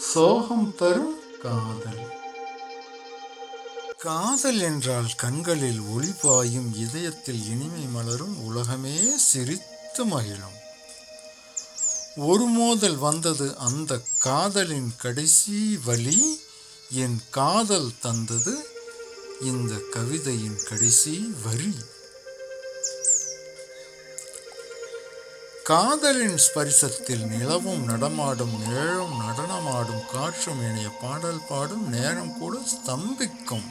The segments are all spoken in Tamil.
சோகம் தரும் காதல். காதல் என்றால் கண்களில் ஒளி பாயும் இதயத்தில் இனிமை மலரும் உலகமே சிரித்து மகிழும். ஒரு மோதல் வந்தது அந்த காதலின் கடைசி வழி என் காதல் தந்தது இந்த கவிதையின் கடைசி வரி. காதலின் ஸ்பரிசத்தில் நிலவும் நடமாடும் நிழலும் நடனமாடும் காற்றும் இணைய பாடல் பாடும் நேரம் கூட ஸ்தம்பிக்கும்.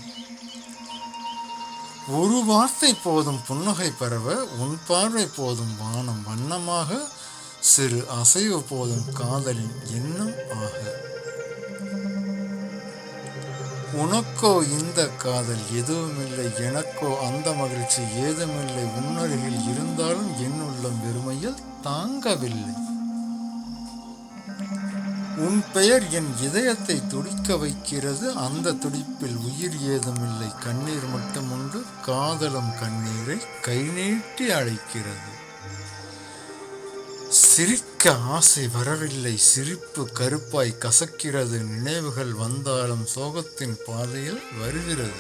ஒரு வார்த்தை போதும் புன்னகை பரவ உன் பார்வை போதும் வானம் வண்ணமாக சிறு அசைவு போதும் காதலின் எண்ணம் ஆக. உனக்கோ இந்த காதல் எதுவுமில்லை எனக்கோ அந்த மகிழ்ச்சி ஏதுமில்லை. உன்னருகில் இருந்தாலும் என் உள்ளம் வெறுமையில் தாங்கவில்லை. உன் பெயர் என் இதயத்தை துடிக்க வைக்கிறது. அந்த துடிப்பில் உயிர் ஏதுமில்லை. கண்ணீர் மட்டும் உண்டு. காதலும் கண்ணீரை கை நீட்டி அழைக்கிறது. சிரிக்க ஆசை வரவில்லை. சிரிப்பு கருப்பாய் கசக்கிறது. நினைவுகள் வந்தாலும் சோகத்தின் பாதையில் வருகிறது.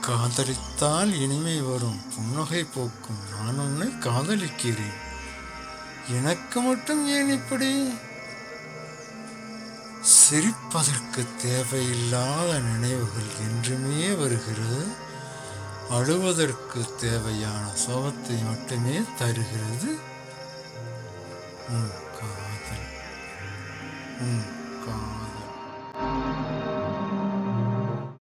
காதலித்தால் இனிமை வரும். புன்னகை போக்கும். நான் உன்னை காதலிக்கிறேன். எனக்கு மட்டும் ஏன் இப்படி? சிரிப்பதற்கு தேவையில்லாத நினைவுகள் என்றுமே வருகிறது. அழுவதற்கு தேவையான சோகத்தை மட்டுமே தருகிறது. உன் காதல். உன்